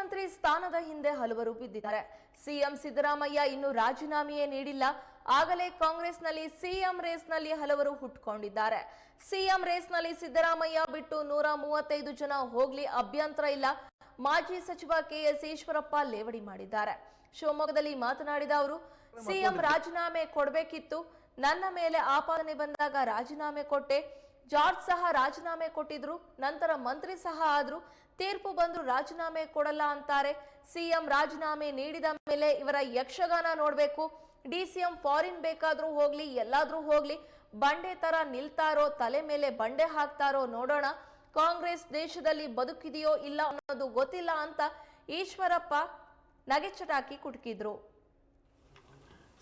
ಮುಖ್ಯಮಂತ್ರಿ ಸ್ಥಾನದ ಹಿಂದೆ ಹಲವರು ಬಿದ್ದಿದ್ದಾರೆ. ಸಿಎಂ ಸಿದ್ದರಾಮಯ್ಯ ಇನ್ನು ರಾಜೀನಾಮೆಯೇ ನೀಡಿಲ್ಲ. ಆಗಲೇ ಕಾಂಗ್ರೆಸ್ನಲ್ಲಿ ಸಿಎಂ ರೇಸ್ನಲ್ಲಿ ಹಲವರು ಹುಟ್ಕೊಂಡಿದ್ದಾರೆ. ಸಿಎಂ ರೇಸ್ನಲ್ಲಿ ಸಿದ್ದರಾಮಯ್ಯ ಬಿಟ್ಟು ನೂರ ಮೂವತ್ತೈದು ಜನ ಹೋಗ್ಲಿ ಅಭ್ಯಂತರ ಇಲ್ಲ. ಮಾಜಿ ಸಚಿವ ಕೆಎಸ್ ಈಶ್ವರಪ್ಪ ಲೇವಡಿ ಮಾಡಿದ್ದಾರೆ. ಶಿವಮೊಗ್ಗದಲ್ಲಿ ಮಾತನಾಡಿದ ಅವರು, ಸಿಎಂ ರಾಜೀನಾಮೆ ಕೊಡಬೇಕಿತ್ತು. ನನ್ನ ಮೇಲೆ ಆಪಾದನೆ ಬಂದಾಗ ರಾಜೀನಾಮೆ ಕೊಟ್ಟೆ. ಜಾರ್ಜ್ ಸಹ ರಾಜೀನಾಮೆ ಕೊಟ್ಟಿದ್ರು, ನಂತರ ಮಂತ್ರಿ ಸಹ ಆದ್ರು, ತೀರ್ಪು ಬಂದ್ರು ರಾಜೀನಾಮೆ ಕೊಡಲ್ಲ ಅಂತಾರೆ. ಸಿಎಂ ರಾಜೀನಾಮೆ ನೀಡಿದ ಮೇಲೆ ಇವರ ಯಕ್ಷಗಾನ ನೋಡ್ಬೇಕು. ಡಿಸಿಎಂ ಫಾರಿನ್ ಬೇಕಾದ್ರೂ ಹೋಗ್ಲಿ, ಎಲ್ಲಾದ್ರೂ ಹೋಗ್ಲಿ, ಬಂಡೆ ತರ ನಿಲ್ತಾರೋ, ತಲೆ ಮೇಲೆ ಬಂಡೆ ಹಾಕ್ತಾರೋ ನೋಡೋಣ. ಕಾಂಗ್ರೆಸ್ ದೇಶದಲ್ಲಿ ಬದುಕಿದೆಯೋ ಇಲ್ಲ ಅನ್ನೋದು ಗೊತ್ತಿಲ್ಲ ಅಂತ ಈಶ್ವರಪ್ಪ ನಗೆಚಟಾಕಿ ಕುಟುಕಿದ್ರು.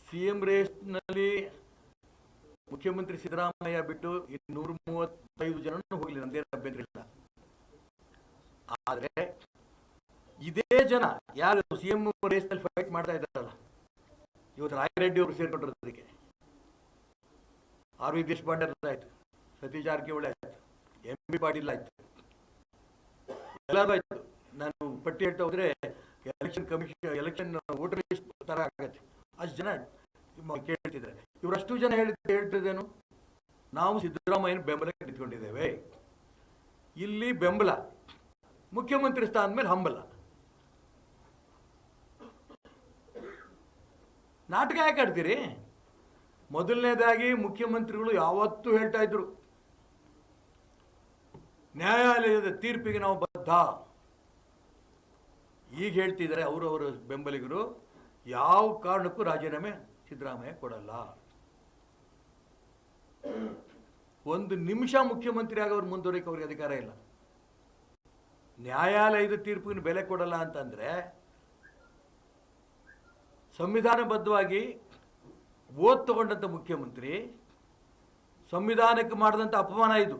ಸಿಎಂ ರೇಸ್ನಲ್ಲಿ ಮುಖ್ಯಮಂತ್ರಿ ಸಿದ್ದರಾಮಯ್ಯ ಬಿಟ್ಟು ನೂರ ಮೂವತ್ತೈದು ಜನ ಹೋಗಲಿ ನಂದೇನು ಅಭ್ಯಂತರ ಇಲ್ಲ ಆದ್ರೆ ಇದೇ ಜನ ಯಾರು ಸಿ ಎಂ ರೇಸ್ನಲ್ಲಿ ಫೈಟ್ ಮಾಡ್ತಾ ಇದ್ದಾರಲ್ಲ, ಇವತ್ತು ರಾಯರೆಡ್ಡಿ ಅವರು ಸೇರ್ಕೊಂಡ್ರು ಅದಕ್ಕೆ. ಆರ್ ವಿ ದೇಶಪಾಂಡೆ ಆಯ್ತು, ಸತೀಶ್ ಜಾರಕಿಹೊಳಿ ಆಯ್ತು, ಎಂ ಬಿ ಪಾಟೀಲ್ ಆಯ್ತು. ಎಲ್ಲರೂ ಆಯ್ತು. ನಾನು ಪಟ್ಟಿ ಹೇಳ್ತಾ ಹೋದ್ರೆ election commission election voter list ತರ ಆಗತ್ತೆ. ಅಷ್ಟು ಜನ ಕೇಳ್ತಿದ್ದಾರೆ. ಇವರಷ್ಟು ಜನ ಹೇಳಿ ಹೇಳ್ತಿದ್ದೇನು ನಾವು ಸಿದ್ದರಾಮಯ್ಯನ ಬೆಂಬಲಕ್ಕೆ ನಿಂತ್ಕೊಂಡಿದ್ದೇವೆ ಇಲ್ಲಿ ಬೆಂಬಲ, ಮುಖ್ಯಮಂತ್ರಿ ಸ್ಥಾನದ ಮೇಲೆ ಹಂಬಲ. ನಾಟಕ ಯಾಕೆ ಆಡ್ತೀರಿ? ಮೊದಲನೇದಾಗಿ ಮುಖ್ಯಮಂತ್ರಿಗಳು ಯಾವತ್ತೂ ಹೇಳ್ತಾ ಇದ್ರು, ನ್ಯಾಯಾಲಯದ ತೀರ್ಪಿಗೆ ನಾವು ಬದ್ಧ. ಈಗ ಹೇಳ್ತಿದ್ದಾರೆ ಅವರವರ ಬೆಂಬಲಿಗರು, ಯಾವ ಕಾರಣಕ್ಕೂ ರಾಜೀನಾಮೆ ಸಿದ್ದರಾಮಯ್ಯ ಕೊಡಲ್ಲ. ಒಂದು ನಿಮಿಷ ಮುಖ್ಯಮಂತ್ರಿ ಆಗೋರು ಮುಂದುವರಿಕೆ ಅವ್ರಿಗೆ ಅಧಿಕಾರ ಇಲ್ಲ. ನ್ಯಾಯಾಲಯದ ತೀರ್ಪಿನ ಬೆಲೆ ಕೊಡಲ್ಲ ಅಂತಂದ್ರೆ ಸಂವಿಧಾನಬದ್ಧವಾಗಿ ಓದ್ ತಗೊಂಡಂತ ಮುಖ್ಯಮಂತ್ರಿ, ಸಂವಿಧಾನಕ್ಕೆ ಮಾಡಿದಂತ ಅಪಮಾನ ಇದು.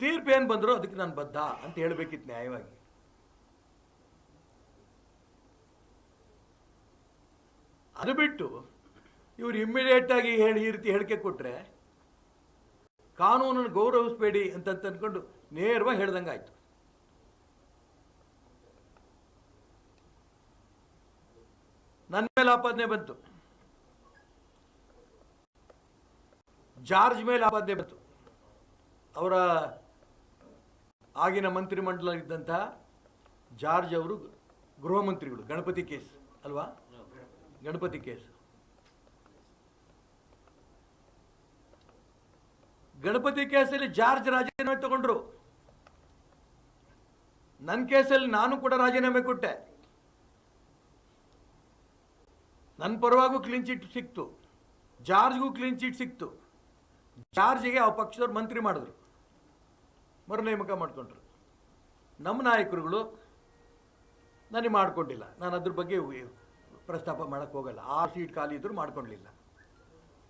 ತೀರ್ಪು ಏನ್ ಬಂದ್ರು ಅದಕ್ಕೆ ನಾನು ಬದ್ಧ ಅಂತ ಹೇಳ್ಬೇಕಿತ್ತು ನ್ಯಾಯವಾಗಿ. ಅದು ಬಿಟ್ಟು ಇವರು ಇಮ್ಮಿಡಿಯೇಟಾಗಿ ಹೇಳಿ ಈ ರೀತಿ ಹೇಳಿಕೆ ಕೊಟ್ಟರೆ ಕಾನೂನನ್ನು ಗೌರವಿಸಬೇಡಿ ಅಂತ ಅಂದ್ಕೊಂಡು ನೇರವಾಗಿ ಹೇಳ್ದಂಗಾಯ್ತು. ನನ್ನ ಮೇಲೆ ಆಪಾದನೆ ಬಂತು. ಜಾರ್ಜ್ ಮೇಲೆ ಆಪಾದನೆ ಬಂತು. ಅವರ ಆಗಿನ ಮಂತ್ರಿಮಂಡಲ ಇದ್ದಂತಹ ಜಾರ್ಜ್ ಅವರು ಗೃಹ ಮಂತ್ರಿಗಳು ಗಣಪತಿ ಕೇಸ್, ಅಲ್ವಾ? ಗಣಪತಿ ಕೇಸ್. ಗಣಪತಿ ಕೇಸಲ್ಲಿ ಜಾರ್ಜ್ ರಾಜೀನಾಮೆ ತಗೊಂಡ್ರು. ನನ್ನ ಕೇಸಲ್ಲಿ ನಾನು ಕೂಡ ರಾಜೀನಾಮೆ ಕೊಟ್ಟೆ. ನನ್ನ ಪರವಾಗೂ ಕ್ಲೀನ್ ಚಿಟ್ ಸಿಕ್ತು. ಜಾರ್ಜ್ಗೂ ಕ್ಲೀನ್ ಚಿಟ್ ಸಿಕ್ತು. ಜಾರ್ಜ್ಗೆ ಆ ಪಕ್ಷದವ್ರು ಮಂತ್ರಿ ಮಾಡಿದ್ರು. ಮರು ನೇಮಕ ಮಾಡ್ಕೊಂಡ್ರು. ನಮ್ಮ ನಾಯಕರುಗಳು ನನಗೆ ಮಾಡ್ಕೊಂಡಿಲ್ಲ. ನಾನು ಅದ್ರ ಬಗ್ಗೆ ಪ್ರಸ್ತಾಪ ಮಾಡಕ್ಕೆ ಹೋಗಲ್ಲ. ಆ ಸೀಟ್ ಖಾಲಿ ಇದ್ದರೂ ಮಾಡ್ಕೊಳ್ಲಿಲ್ಲ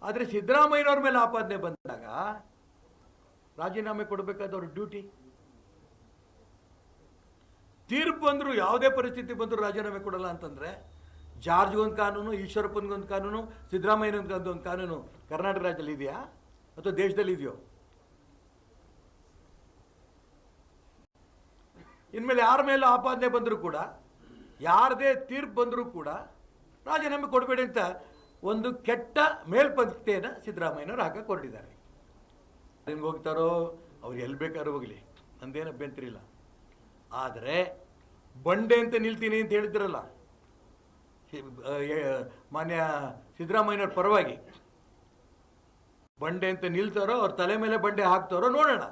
ಆದರೆ ಸಿದ್ದರಾಮಯ್ಯನವ್ರ ಮೇಲೆ ಆಪಾದನೆ ಬಂದಾಗ ರಾಜೀನಾಮೆ ಕೊಡಬೇಕಾದವ್ರ ಡ್ಯೂಟಿ ತೀರ್ಪು ಬಂದರೂ ಯಾವುದೇ ಪರಿಸ್ಥಿತಿ ಬಂದರೂ ರಾಜೀನಾಮೆ ಕೊಡಲ್ಲ ಅಂತಂದರೆ ಜಾರ್ಜ್ಗೊಂದು ಕಾನೂನು, ಈಶ್ವರಪ್ಪನಿಗೊಂದು ಕಾನೂನು ಸಿದ್ದರಾಮಯ್ಯನೊಂದು ಒಂದು ಕಾನೂನು ಕರ್ನಾಟಕ ರಾಜ್ಯದಲ್ಲಿ ಇದೆಯಾ? ಅಥವಾ ದೇಶದಲ್ಲಿ ಇದೆಯೋ? ಇನ್ಮೇಲೆ ಯಾರ ಮೇಲೆ ಆಪಾದನೆ ಬಂದರೂ ಕೂಡ, ಯಾರದೇ ತೀರ್ಪು ಬಂದರೂ ಕೂಡ ರಾಜೀನಾಮೆ ಕೊಡಬೇಡಿ ಅಂತ ಒಂದು ಕೆಟ್ಟ ಮೇಲ್ಪಂಕ್ತಿಯನ್ನು ಸಿದ್ದರಾಮಯ್ಯನವರು ಹಾಕಕ್ಕೆ ಹೊರಟಿದ್ದಾರೆ ಅದನ್ನು ಹೋಗ್ತಾರೋ, ಅವ್ರು ಎಲ್ಲಿ ಬೇಕಾದ್ರೂ ಹೋಗಲಿ. ನಂದೇನು ಅಭ್ಯಂತರ ಇಲ್ಲ. ಆದರೆ ಬಂಡೆ ಅಂತ ನಿಲ್ತೀನಿ ಅಂತ ಹೇಳಿದ್ರಲ್ಲ ಮಾನ್ಯ ಸಿದ್ದರಾಮಯ್ಯನವ್ರ ಪರವಾಗಿ ಬಂಡೆ ಅಂತ ನಿಲ್ತಾರೋ, ಅವ್ರ ತಲೆ ಮೇಲೆ ಬಂಡೆ ಹಾಕ್ತಾರೋ ನೋಡೋಣ.